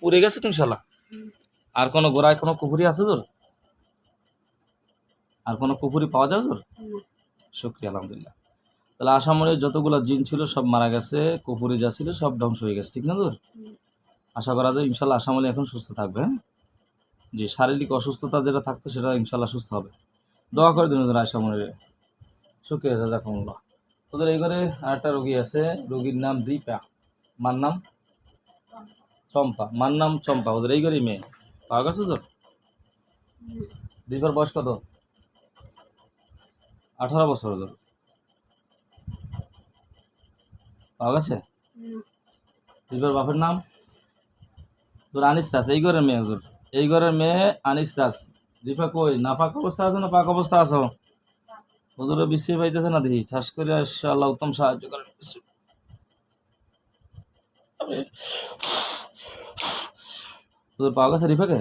পুড়ে গেছে তো ইনশাল্লাহ। আর কোনো গোড়ায় কোনো কুপুরি আছে তোর? আর কোনো কুপুরি পাওয়া যাবে তোর? শুক্রিয়া আলহামদুলিল্লাহ। তাহলে আসামনের যতগুলো জিন ছিল সব মারা গেছে কুপুরি যা ছিল সব ধ্বংস হয়ে গেছে ঠিক না তোর? আশা করা যায় ইনশাল্লাহ আসামলি এখন সুস্থ থাকবে হ্যাঁ? যে শারীরিক অসুস্থতা যেটা থাকতো সেটা ইনশাল্লাহ সুস্থ হবে। দোয়া করে দিন ওদের আসামনের শুক্রিয়া জাজাকুমুল্লাহ। ওদের এই ঘরে আরেকটা রোগী আছে রোগীর নাম দীপা। মার নাম? চম্পা মার নাম চম্পা ওদের এই ঘরেই মেয়ে। পাওয়া গেছে তোর? দীপার বয়স কত? আঠারো বছর তোর পাওয়া গেছে? দীপার বাপের নাম? তোর আনিস দাস এই ঘরের মেয়ে তোর এই ঘরের মেয়ে আনিস দাস দীপা কই? না পাক অবস্থা আছো না পাক অবস্থা আছো? হুজুরে বিশ্রী পাইতেছে না দেখি। ঠাস করে আল্লাহ উত্তম সাহায্য করেন হুজুর পাওয়া গেছে রিফাকে?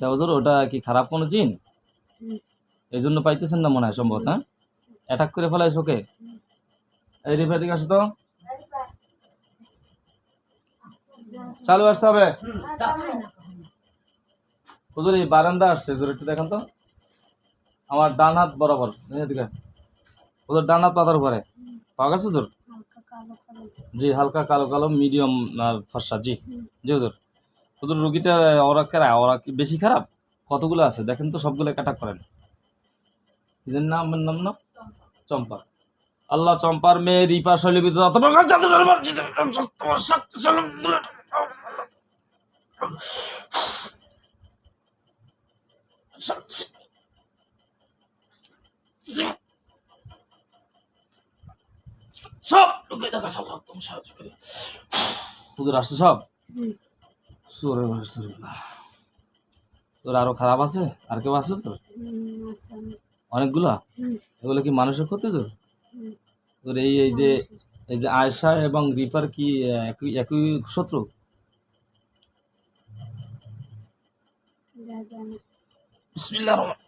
তা হুজুর ওটা কি খারাপ কোনো জিন? এই জন্য পাইতেছেন না মনে হয় সম্ভবত হ্যাঁ? অ্যাটাক করে ফেলাইছ ওকে? এই রিফা দিকে আসো তো। চালু আসতে হবে। হুজুর এই বারান্দা আসছে হুজুর একটু দেখেন তো। আমার ডান হাত বরাবর এদিকে। ওদের ডান হাত পাতার উপরে। পাওয়া গেছে তোর জি, হালকা কালো কালো মিডিয়াম ফর্সা, জি। জি, হুজুর। হুজুর, রুগীটা, ওরা কেরা? ওরা কি বেশি খারাপ? কতগুলো আছে? দেখেন তো সবগুলো কাটাক করেন। এদের নাম? নাম না? চম্পা আল্লাহ চম্পার মেয়ে রিপা শৈলীবিত যত দেখা সব তুমি সাহায্য করি। আসছে সব? সুরে তোর আরও খারাপ আছে? আর কেউ আছে তোর? অনেকগুলা? এগুলো কি মানুষের ক্ষতি তোর? তোর এই এই যে এই যে আয়সা এবং রিপার কি একই একই শত্রু? বিসমিল্লাহ রহমান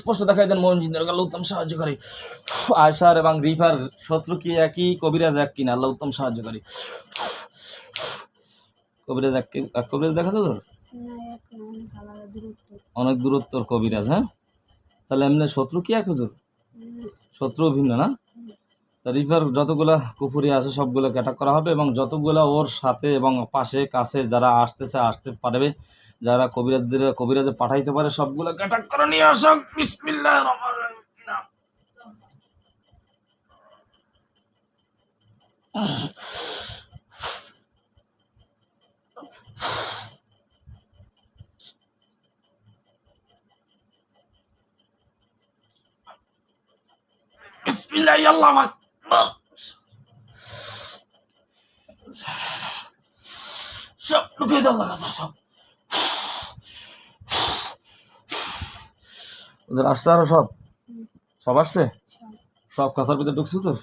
স্পষ্ট দেখাই দেন আল্লাহ উত্তম সাহায্যকারী আয়সার এবং রিফার শত্রু কি একই? কবিরাজ এক কিনা? আল্লাহ উত্তম সাহায্যকারী কবিরাজ এক কবিরাজ তোর? অনেক দূরত্বর কবিরাজ হ্যাঁ? তাহলে এমনি শত্রু কি এক হুজুর? শত্রু ভিন্ন না? তা রিভার যতগুলা কুফুরি আছে সবগুলো অ্যাটাক করা হবে এবং যতগুলা ওর সাথে এবং পাশে, কাছে যারা আসতেছে, আসতে পারবে যারা কবিরাজদের, কবিরাজে পাঠাইতে পারে সবগুলো অ্যাটাক করে নিয়ে আসো বিসমিল্লাহ সব লুকিয়ে দাও আল্লাহ কাছে সব আসছে আরও সব? সব আসছে? সব কাঁচার ভিতরে ঢুকছে তোর?